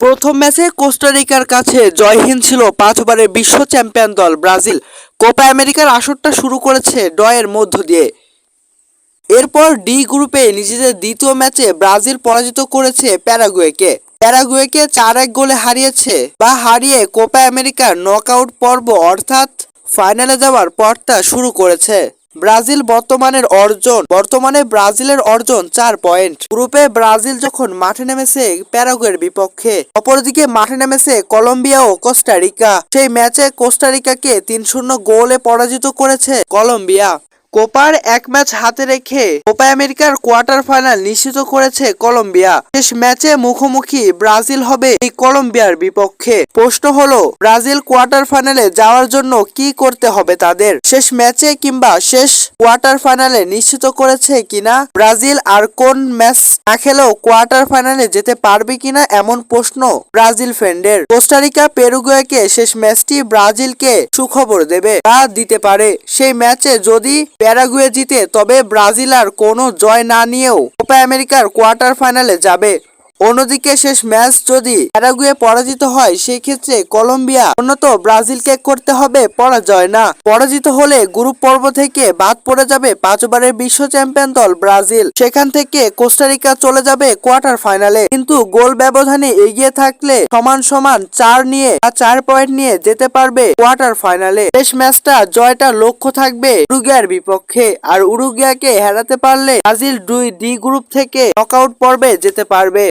প্রথম ম্যাচে কোস্টারিকার কাছে জয়হীন ছিল পাঁচবারের বিশ্ব চ্যাম্পিয়ন দল ব্রাজিল। কোপা আমেরিকার আসরটা শুরু করেছে ডয়ের মধ্য দিয়ে। এরপর ডি গ্রুপে নিজেদের দ্বিতীয় ম্যাচে ব্রাজিল পরাজিত করেছে প্যারাগুয়েকে। প্যারাগুয়েকে চার এক গোলে হারিয়েছে বা হারিয়ে কোপা আমেরিকার নকআউট পর্ব অর্থাৎ ফাইনালে যাওয়ার পথটা শুরু করেছে। ব্রাজিল বর্তমানের অর্জন, বর্তমানে ব্রাজিলের অর্জন চার পয়েন্ট। গ্রুপে ব্রাজিল যখন মাঠে নেমেছে প্যারাগুয়ের বিপক্ষে, অপরদিকে মাঠে নেমেছে কলম্বিয়া ও কোস্টারিকা সেই ম্যাচে কোস্টারিকাকে তিন শূন্য গোলে পরাজিত করেছে কলম্বিয়া। কোপার এক ম্যাচ হাতে রেখে কোপা আমেরিকার কোয়ার্টার ফাইনাল নিশ্চিত করেছে কলম্বিয়া। শেষ ম্যাচে মুখোমুখি ব্রাজিল হবে এই কলম্বিয়ার বিপক্ষে। প্রশ্ন হলো, ব্রাজিল কোয়ার্টার ফাইনালে যাওয়ার জন্য কি করতে হবে তাদের? শেষ ম্যাচে কিংবা শেষ কোয়ার্টার ফাইনালে নিশ্চিত করেছে কিনা? ব্রাজিল আর কোন ম্যাচ না খেলেও কোয়ার্টার ফাইনালে যেতে পারবে কিনা এমন প্রশ্ন ব্রাজিল ফ্রেন্ডের। কোস্টারিকা পেরুগুয়েকে শেষ ম্যাচটি ব্রাজিলকে সুখবর দেবে তা দিতে পারে। সেই ম্যাচে যদি প্যারাগুয়ে জিতে তবে ব্রাজিল আর কোনো জয় না নিয়েও কোপা আমেরিকার কোয়ার্টার ফাইনালে যাবে। অন্যদিকে শেষ ম্যাচ যদি প্যারাগুয়ে পরাজিত হয় সেই ক্ষেত্রে কলম্বিয়া উন্নত ব্রাজিলকে করতে হবে পরাজয় না। পরাজিত হলে গ্রুপ পর্ব থেকে বাদ পড়ে যাবে পাঁচবারের বিশ্ব চ্যাম্পিয়ন দল ব্রাজিল। সেখান থেকে কোস্টারিকা চলে যাবে কোয়ার্টার ফাইনালে। কিন্তু গোল ব্যবধানে এগিয়ে থাকলে সমান সমান চার নিয়ে বা চার পয়েন্ট নিয়ে যেতে পারবে কোয়ার্টার ফাইনালে। শেষ ম্যাচটা জয়টা লক্ষ্য থাকবে উরুগিয়ার বিপক্ষে। আর উরুগুয়াকে হারাতে পারলে ব্রাজিল দুই ডি গ্রুপ থেকে নকআউট পর্বে যেতে পারবে।